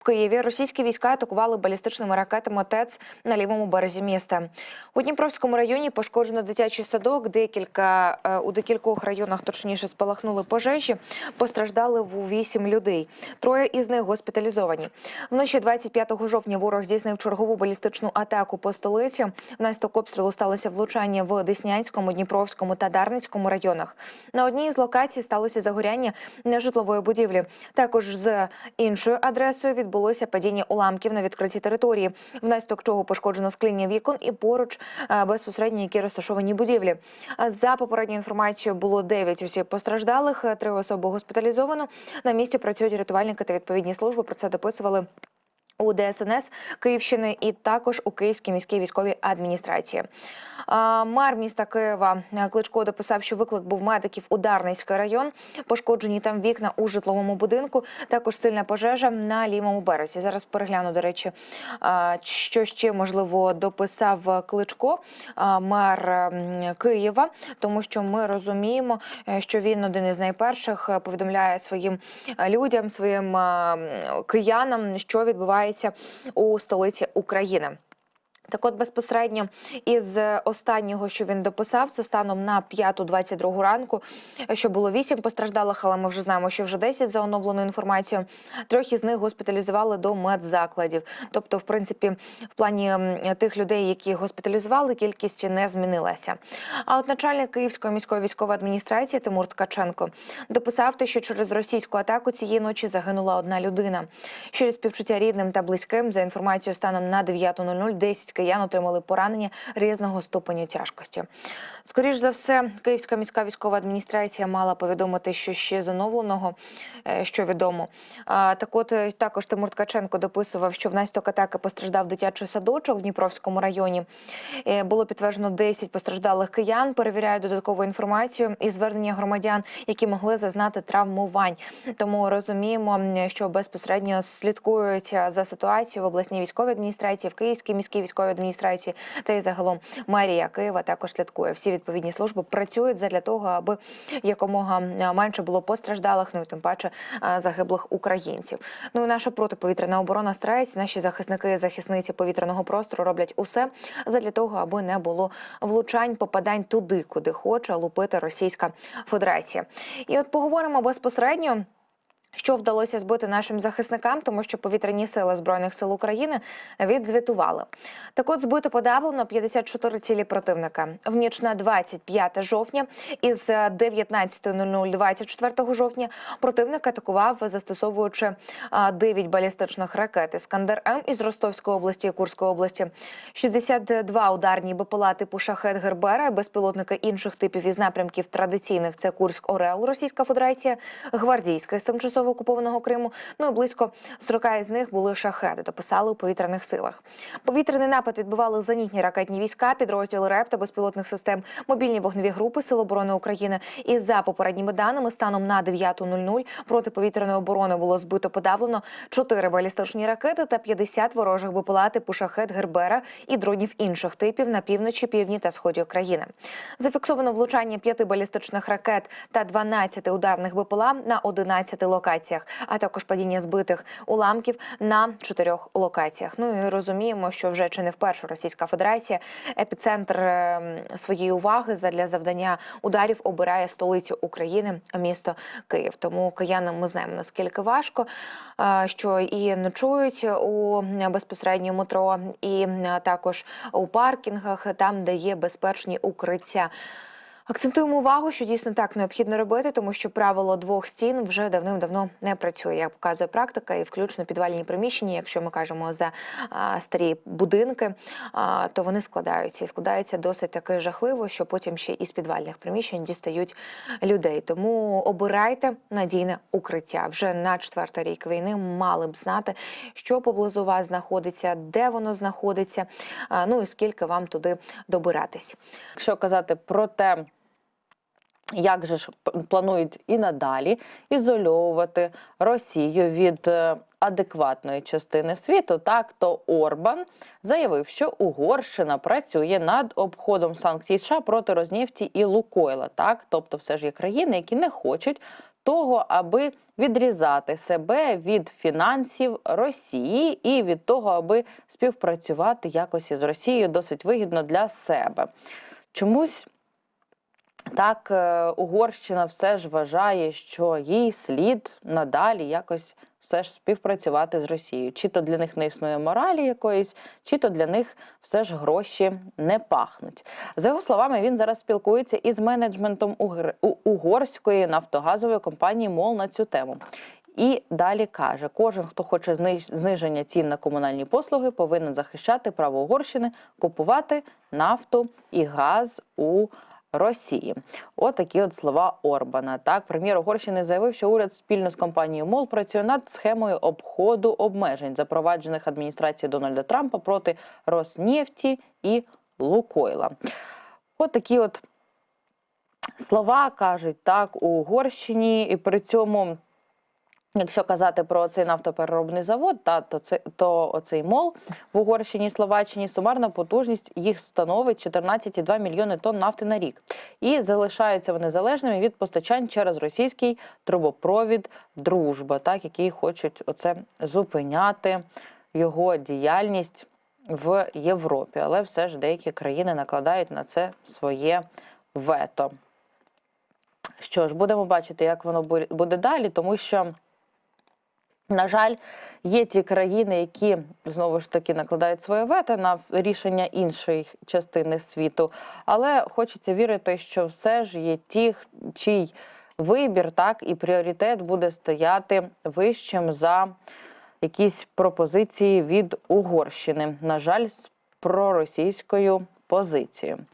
В Києві російські війська атакували балістичними ракетами ТЕЦ на лівому березі міста. У Дніпровському районі пошкоджено дитячий садок. Декілька е, у декількох районах точніше спалахнули пожежі. Постраждали в вісім людей. Троє із них госпіталізовані. Вночі 25 жовтня ворог здійснив чергову балістичну атаку по столиці. Внаслідок обстрілу сталося влучання в Деснянському, Дніпровському та Дарницькому районах. На одній з локацій сталося загоряння нежитлової будівлі. Також з іншою адресою відбулося падіння уламків на відкритій території, внаслідок чого пошкоджено скління вікон і поруч е, безпосередньо які розташовані будівлі. За попередньою інформацією було 9 осіб постраждалих, е, три особи госпіталізовано. На місці працюють рятувальники та відповідні служби. Про це дописували. У ДСНС Київщини і також у Київській міській військовій адміністрації. Мер міста Києва е, Кличко дописав, що виклик був медиків у Дарницький район. Пошкоджені там вікна у житловому будинку. Також сильна пожежа на лівому березі. Зараз перегляну, до речі, що ще можливо дописав Кличко, мер Києва, тому що ми розуміємо, е, що він один із найперших е, повідомляє своїм людям, своїм киянам, що відбувається у столиці України. Так от безпосередньо із останнього, що він дописав, це станом на 5.22 ранку, що було 8 постраждалих, але ми вже знаємо, що вже 10 за оновленою інформацією. Трьох із них госпіталізували до медзакладів. Тобто, в принципі, в плані тих людей, які госпіталізували, кількість не змінилася. А от начальник Київської міської військової адміністрації Тимур Ткаченко дописав те, що через російську атаку цієї ночі загинула одна людина. Щодо співчуття рідним та близьким, за інформацією станом на 9.00, 10 киян отримали поранення різного ступеню тяжкості. Скоріш за все, Київська міська військова адміністрація мала повідомити, що ще з оновленого, е, що відомо. А, Так от е, також Тимур Ткаченко дописував, що внаслідок атаки постраждав дитячий садочок в Дніпровському районі. Е, Було підтверджено 10 постраждалих киян. Перевіряють додаткову інформацію і звернення громадян, які могли зазнати травмувань. Тому розуміємо, що безпосередньо слідкують е, за ситуацією в обласній військовій адміністрації, в Київській міській військовій адміністрації та й загалом мерія Києва також слідкує. Всі відповідні служби працюють задля того, аби якомога менше було постраждалих, ну і тим паче загиблих українців. Ну і наша протиповітряна оборона старається. Наші захисники і захисниці повітряного простору роблять усе задля того, аби не було влучань, попадань туди, куди хоче лупити Російська Федерація. І от поговоримо безпосередньо. Що вдалося збити нашим захисникам, тому що повітряні сили збройних сил України відзвітували. Так, от збито подавлено 54 цілі противника. В ніч на 25 жовтня із 19.00 24 жовтня противник атакував, застосовуючи а, 9 балістичних ракет Іскандер М із Ростовської області і Курської області, 62 ударні БПЛА типу Шахет Гербера, безпілотники інших типів із напрямків традиційних. Це Курськ Орел, Російська Федерація, Гвардійська з тимчасово окупованого Криму. Ну і близько 40 із них були шахеди. Дописали у повітряних силах. Повітряний напад відбивали зенітні ракетні війська, підрозділи РЕП та безпілотних систем, мобільні вогневі групи Сил оборони України. І за попередніми даними, станом на 9.00 протиповітряної оборони було збито подавлено 4 балістичні ракети та 50 ворожих БПЛА типу шахет Гербера і дронів інших типів на півночі, півдні та сході України. Зафіксовано влучання 5 балістичних ракет та 12 ударних БПЛА на 11 локаціях, а також падіння збитих уламків на чотирьох локаціях. Ну і розуміємо, що вже чи не вперше Російська Федерація епіцентр ем, своєї уваги задля завдання ударів обирає столицю України, місто Київ. Тому киянам ми знаємо наскільки важко, е, що і ночують у безпосередньо метро, і е, також у паркінгах, там, де є безпечні укриття. Акцентуємо увагу, що дійсно так необхідно робити, тому що правило двох стін вже давним-давно не працює. Як показує практика, і включно підвальні приміщення. Якщо ми кажемо за а, старі будинки, а, то вони складаються і складаються досить таки жахливо, що потім ще із підвальних приміщень дістають людей. Тому обирайте надійне укриття. Вже на четвертий рік війни мали б знати, що поблизу вас знаходиться, де воно знаходиться, а, ну і скільки вам туди добиратись. Якщо казати про те, як же ж планують і надалі ізольовувати Росію від е, адекватної частини світу, так то Орбан заявив, що Угорщина працює над обходом санкцій США проти Рознефті і Лукойла. Так, тобто, все ж є країни, які не хочуть того, аби відрізати себе від фінансів Росії і від того, аби співпрацювати якось із Росією досить вигідно для себе. Чомусь так е, Угорщина все ж вважає, що їй слід надалі якось все ж співпрацювати з Росією. Чи то для них не існує моралі якоїсь, чи то для них все ж гроші не пахнуть. За його словами, він зараз спілкується із менеджментом угр- угорської нафтогазової компанії МОЛ на цю тему. І далі каже: кожен, хто хоче зниж- зниження цін на комунальні послуги, повинен захищати право Угорщини купувати нафту і газ у Росії. Отакі от слова Орбана. Так, прем'єр Угорщини заявив, що уряд спільно з компанією МОЛ працює над схемою обходу обмежень, запроваджених адміністрацією Дональда Трампа проти Роснефті і Лукойла. Отакі от слова кажуть так у Угорщині, і при цьому. Якщо казати про цей нафтопереробний завод, та то це то оцей мол в Угорщині Словаччині сумарна потужність їх становить 14,2 мільйони тонн нафти на рік, і залишаються вони залежними від постачань через російський трубопровід Дружба, так який хочуть оце зупиняти його діяльність в Європі. Але все ж деякі країни накладають на це своє вето. Що ж, будемо бачити, як воно бу- буде далі, тому що. На жаль, є ті країни, які знову ж таки накладають своє вето на рішення іншої частини світу. Але хочеться вірити, що все ж є ті, чий вибір, так і пріоритет буде стояти вищим за якісь пропозиції від Угорщини. На жаль, з проросійською позицією.